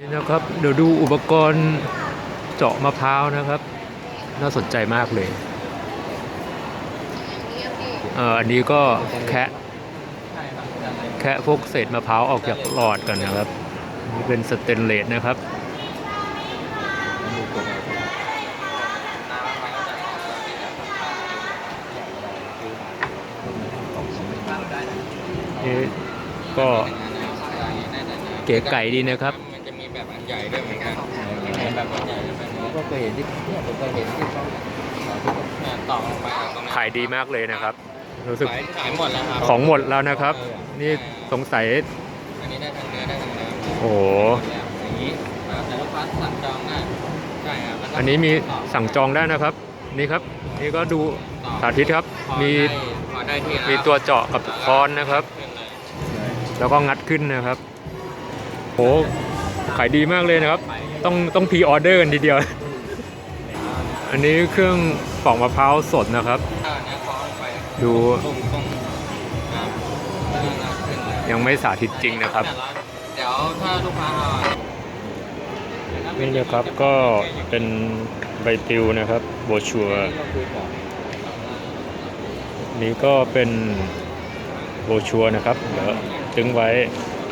นี่นะครับเดี๋ยวดูอุปกรณ์เจาะมะพร้าวนะครับ น่าสนใจมากเลยเอออันนี้ก็แคะแคะพวกเศษมะพร้าวออกจากหลอดกันนะครับนี่เป็นสเตนเลสนะครับนี่ก็เก๋ไก่ดีนะครับ แบบอันใหญ่ด้วยเหมือนกันแบบอันใหญ่แบบนี้ก็เคยเห็นที่เนี่ยผมเคยเห็นที่เขาเนี่ยต่อลงไปตรงนี้ขายดีมากเลยนะครับ รู้สึกขายขายหมดแล้วครับของหมดแล้วนะครับ นี่สงสัยอันนี้ได้ทั้งเนื้อได้ทั้งเนื้อโอ้โหอย่างนี้ครับแต่ลูกค้าสั่งจองได้ใช่ครับแล้วก็อันนี้มีสั่งจองได้นะครับ นี่ครับ นี่ก็ดูสาธิตครับพอมีได้พอได้ที่แล้มีตัวเจาะกับคอนนะครับขึ้นเลยแล้วก็งัดขึ้นนะครับโห ขายดีมากเลยนะครับ ต้องต้องพีออเดอร์กันทีเดียว อันนี้เครื่องปอกมะพร้าวสดนะครับ ดูยังไม่สาธิตจริงนะครับ เดี๋ยวถ้าลูกค้าเอานี่นะครับก็เป็นใบปลิวนะครับโบชัวนี่ก็เป็นโบชัวนะครับ เดี๋ยวตึงไว้